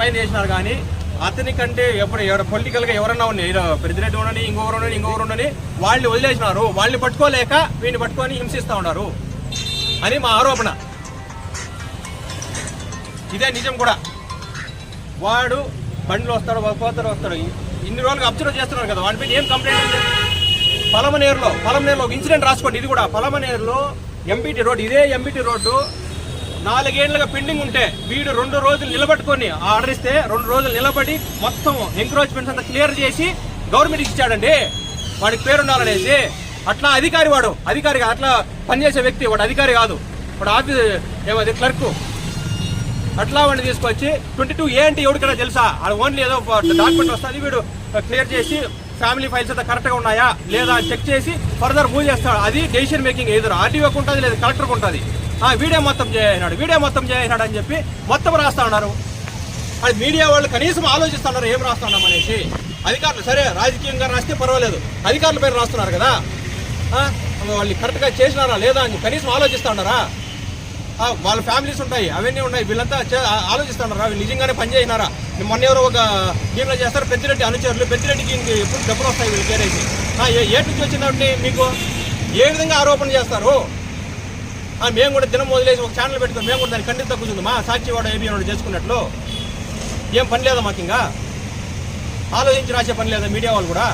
పైన చేసినారు కానీ అతని కంటే ఎప్పుడు ఎవరు పొలిటికల్గా ఎవరన్నా ఉన్నాయి ప్రెసిడెంట్ ఉండని ఇంకొకరు ఉండని ఇంకొకరు ఉండని వాళ్ళని వదిలేసినారు. వాళ్ళని పట్టుకోలేక వీడిని పట్టుకొని హింసిస్తూ ఉన్నారు అని మా ఆరోపణ. ఇదే నిజం కూడా. వాడు బండ్లు వస్తాడు పోతాడు వస్తాడు. ఇన్ని రోజులుగా అబ్జర్వ్ చేస్తున్నారు కదా వాడి మీద ఏం కంప్లైంట్ పలమనేరులో పలమనేరులో ఒక ఇన్సిడెంట్ రాసుకోండి ఇది కూడా. పలమనేరులో ఎంబీటీ రోడ్ ఇదే ఎంబీటీ రోడ్డు నాలుగేళ్ళుగా పెండింగ్ ఉంటే వీడు రెండు రోజులు నిలబెట్టుకొని ఆర్డర్ ఇస్తే రెండు రోజులు నిలబడి మొత్తం ఎంక్రోచ్మెంట్స్ అంతా క్లియర్ చేసి గవర్నమెంట్కి ఇచ్చాడండి. వాడికి పేరుండాలనేసి. అట్లా అధికారి వాడు. అధికారి అట్లా పనిచేసే వ్యక్తి. వాడు అధికారి కాదు. వాడు ఆఫీస్ ఏమది క్లర్క్ అట్లా వాడిని తీసుకొచ్చి ట్వంటీ టూ ఏ అంటే ఎవరికైనా తెలుసా? అది ఓన్లీ ఏదో డాక్యుమెంట్ వస్తుంది. వీడు క్లియర్ చేసి ఫ్యామిలీ ఫైల్స్ అంతా కరెక్ట్గా ఉన్నాయా? లేదా చెక్ చేసి ఫర్దర్ మూవ్ చేస్తాడు. అది డెసిషన్ మేకింగ్. ఎదురు ఆర్టీఓకి ఉంటుంది లేదా కలెక్టర్కి ఉంటుంది. ఆ వీడియో మొత్తం చేయనాడు వీడియో మొత్తం చేయనాడు అని చెప్పి మొత్తం రాస్తా ఉన్నారు అది మీడియా వాళ్ళు కనీసం ఆలోచిస్తున్నారు ఏం రాస్తున్నాం అనేసి. అధికారులు సరే రాజకీయంగా రాస్తే పర్వాలేదు. అధికారుల పేరు రాస్తున్నారు కదా. వాళ్ళు కరెక్ట్గా చేసినారా లేదా అని కనీసం ఆలోచిస్తున్నారా వాళ్ళ ఫ్యామిలీస్ ఉంటాయి అవన్నీ ఉన్నాయి. వీళ్ళంతా ఆలోచిస్తున్నారా? వీళ్ళు నిజంగానే పనిచేసినారా మొన్న ఎవరో ఒక దీంట్లో చేస్తారు పెద్దిరెడ్డి అనుచరులు. పెద్దిరెడ్డికి ఇంక ఎప్పుడు డబ్బులు వస్తాయి వీళ్ళు చేరేసి ఏ నుంచి మీకు ఏ విధంగా ఆరోపణ చేస్తారు? మేము కూడా దినం వదిలేసి ఒక ఛానల్ పెట్టుకుని మేము కూడా దాన్ని ఖండిత కూర్చుంది మా సాక్షి వాడు ఏబీ వాడు చేసుకున్నట్లు. ఏం పని లేదా మాకు ఇంకా ఆలోచించి రాసే పని లేదా మీడియా వాళ్ళు కూడా?